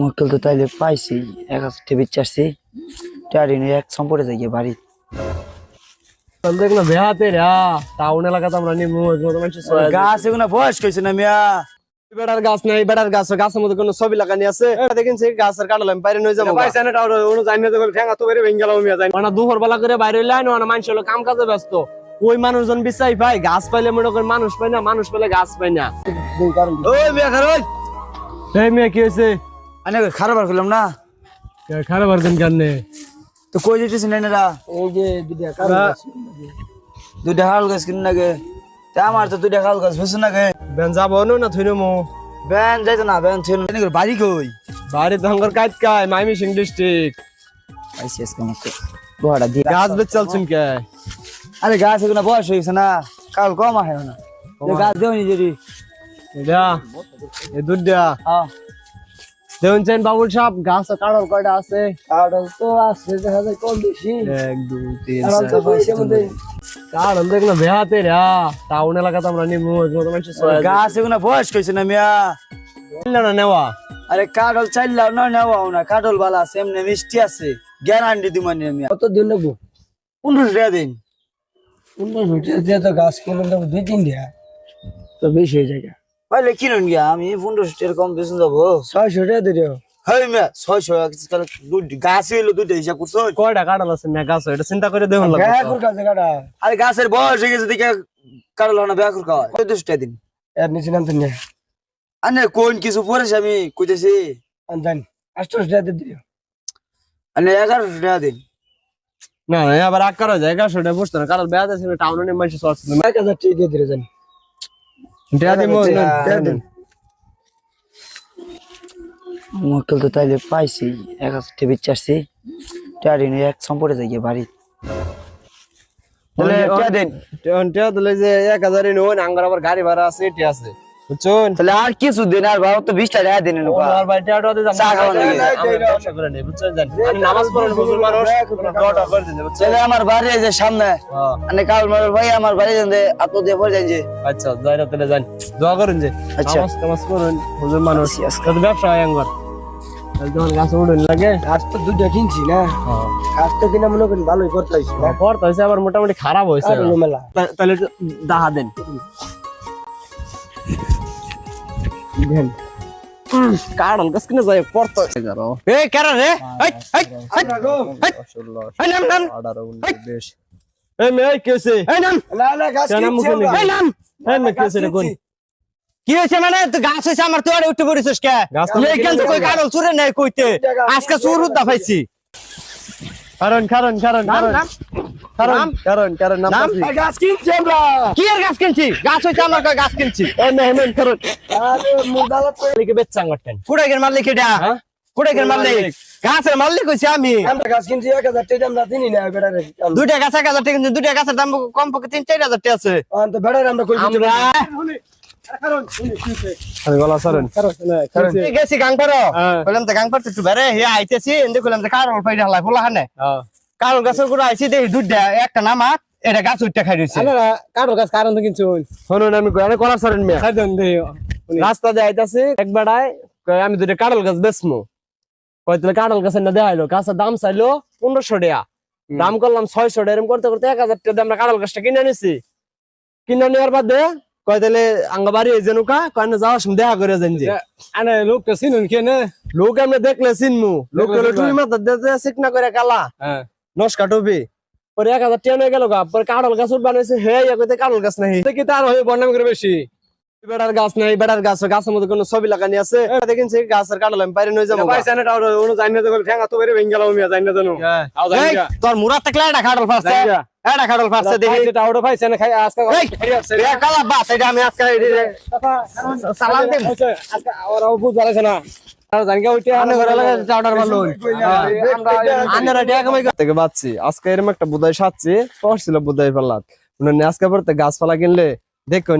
মক্কেল তো তাইলে পাইছি এক হাজার টিভি চারছি। টাড়ি নিয়ে এক সম্পর্কে যাই গিয়ে বাড়ি। দেখল বেহাতে রা টাউন এলাকাতে আমরা নিমু গাছ এগুলো বয়স কইছে না মিয়া? বেড়ার গাছ নাই বেড়ার গাছ গাছের মধ্যে কোনো ছবি লাগানি আছে? এটা দেখেন সেই গাছের কাটাল আমি বাইরে নই যাব। পয়সা না টাউন অনু জানি না তো ঠ্যাঙ্গা তো বেরে ভেঙ্গে গেলাম মিয়া জানি মানে দুপুর বেলা করে বাইরে হইলে না মানুষ হলো কাম কাজে ব্যস্ত। ওই মানুষজন বিচাই ভাই গাছ পাইলে মনে করেন মানুষ পাই না মানুষ পাইলে গাছ পাই না। ওই মিয়া খারাপ এই মেয়ে কি হয়েছে আমি খারাপ আর করলাম না? খারাপ আর কেন তো কই যেতেছি না এরা এই যে দুটা কারণ দুইটা হাল গাছ কিনে নাগে তা আমার তো দুইটা হাল গাছ বুঝছ নাগে বেন যাব না থইনো মো? ব্যান যাইতো না ব্যান ছিল না বাড়ি কই? বাড়ি ধঙ্গর কাজ কাই মাইমি সিং ডিস্ট্রিক্ট। আজকে আমাকে বড়া দিয়ে গাছ বেচ চলছুন কে? আরে গাছ এগুলো বয়স হয়ে গেছে না কাল কম আহে না। গাছ দেও নি যদি এটা এ দুধটা হ্যাঁ। দেউন বাবুল সাহেব গাছ কাটাল কয়টা আছে? কারণ তো আছে দেখা যায় কম বেশি এক দুই তিন কারণ তো পয়সা মধ্যে কারণ দেখল বেহাতে রা টাউন এলাকাতে আমরা নিমু গাছ এগুলো বয়স কইছে না মিয়া? না নেওয়া। আরে কাঠল চাইলাম না নেওয়াও না কাঠল বালা আছে এমনি মিষ্টি আছে গ্যারান্টি দিমানি মিয়া। কত দিন পনেরোশো টাকা দিন। পনেরো মিটার দিয়ে তো গাছ কিনে দেবো দুই তিন দিয়া তো বেশি হয়ে যায় পাইলে কিনুন গিয়া? আমি পনেরোশো টাকার কম বেশি যাব। ছয়শো টাকা হই ছয়শো তাহলে গাছ হইল দুইটা হিসাব করছ? কয়টা কাটাল আছে না গাছ? এটা চিন্তা করে দেখুন ব্যাকুর কাছে কাটা আরে গাছের বয়স হয়ে গেছে দেখে কাঠল না ব্যাকুর খাওয়া চোদ্দশো টাকা দিন। এর নিচে নামতে নিয়ে আনে কোন কিছু পড়েছে আমি কইতেছি? টাকা দিও আনে এগারোশো টাকা দিন। না না আবার আগ করা যায় গাছ ওটা বুঝতে না কারণ টাউনে মানুষ এক হাজার টাকা দিয়ে দিলে জানি। টাকা। মক্কেল তো তাইলে পাইছি এক হাজার টিভি চারছি টাড়ি নিয়ে এক সম্পর্কে যাই গিয়ে বাড়ি। তাহলে টাকা দিন যে এক আঙ্গার আবার গাড়ি ভাড়া আছে এটি আছে। বুঝছেন? তাহলে আর কিছু দিন আর ভালো তো বিশটা টাকা দিন আর চা নেই বুঝছেন? আমি নামাজ পড়েন বুজুর মানুষ দোয়াটা করে দিন বুঝছেন? ছেলে আমার বাড়ি যে সামনে হ্যাঁ, মানে কাল মার ভাই আমার বাড়ি যান দিয়ে পড়ে যান যে। আচ্ছা যাই রাতে যান। দোয়া করুন যে। আচ্ছা। নামাজ বুজুর মানুষ। আচ্ছা, আচ্ছা। কত ব্যবসা হয় আঙ্গার যখন গাছ উড়ুন লাগে। গাছ তো দুইটা কিনছি না। গাছ তো কিনা মনে করি ভালোই করতে হয়েছে পড়তে হয়েছে আবার মোটামুটি খারাপ হয়েছে তাহলে দাহা দেন। গাছ কিনে যায় পড়তে। গারো এই রে? এই এই এই নাম এই। নাম। না না গাছ মুখে এই নাম। রে কোন? কি হয়েছে মানে? তুই গাছ হয়েছে আমার তুই উঠে পড়েছিস কে? তো এইখান থেকে কই? কারণ চুরে নেই কইতে। আজকে চুর উদ্দা পাইছি। কারণ কারণ কারণ কারণ। কারণ কারণ কারণ নাম নাম? গাছ কিনছি আমরা। কি এর গাছ কিনছি? গাছ হয়েছে আমার গাছ কিনছি। কারণ। আরে মুদালা তো লিখে বেচাং হ্যাঁ? গাছের মালিক হইছে আমি। আমরা গাছ কিনছি এক হাজার টাকা আমরা না দুইটা গাছ এক হাজার টাকা কিনছি দুইটা গাছের দাম কম পক্ষে তিন চার হাজার টাকা আছে। তো আমরা কই আমরা গেছি গাং পারো হ্যাঁ। বললাম তো গাং পারতে একটু বেড়ে হে আইতেছি এন্দে কইলাম যে কারণ পাইরা হালাই ফুলা হানে কারণ গাছেরগুলো আইছি দেখি দুইটা একটা নামা এটা গাছ উঠতে খাই রইছে। কারও গাছ কারণ তো কিনছি শুনুন আমি কই আমি সরেন মিয়া। রাস্তা দিয়ে আইতাছি এক বেড়ায় আমি দুটো কাঁঠাল গাছ বেচমু। কয় তাহলে কাঁঠাল গাছের না দেখাইলো গাছের দাম চাইলো পনেরোশো টাকা। দাম করলাম ছয়শো টাকা এরকম করতে করতে এক হাজার টাকা আমরা কাঁঠাল গাছটা কিনে নিছি কিনে নেওয়ার বাদে কয় তাহলে আঙ্গা বাড়ি এই জেনুকা কয় না যাওয়ার সময় দেখা করে যান যে। আনে লোকটা চিনুন কে না? লোক আমরা দেখলে চিনমু। লোক মাথা দিতে চিকনা করে কালা। হ্যাঁ। নস্কা টুপি। পরে এক হাজার নিয়ে গেল গা পরে কাঁঠাল গাছ বানাইছে হে কইতে কাঁঠাল গাছ নাই। কি তার হয়ে বর্ণাম করে বেশি। বেড়ার গাছ নাই বেড়ার গাছ গাছের মধ্যে কোনো ছবি লাগানি আছে? এটা দেখেন গাছের কাঁঠাল আমি বাইরে নই যাব। পয়সা না অনু জানি না ঠ্যাঙ্গা তো বেরে ভেঙ্গে গেলাম মিয়া জানি না জানো। না। তোর মুরাদ থাকলে এটা খাটল ফারছে এটা খাটল ফারছে দেখি। দেখি টাউন পয়সা না খাই আজকে এই, কালা বাস এটা আমি আজকে এই সালাম দিম। আজকে ওরাও বুঝ পারছে না। থেকে বাঁচছি আজকে এরম একটা বোধাই সাচ্ছি পড়ছিল বোধাই পাল্লাত। আজকে পড়তে গাছপালা কিনলে দেখো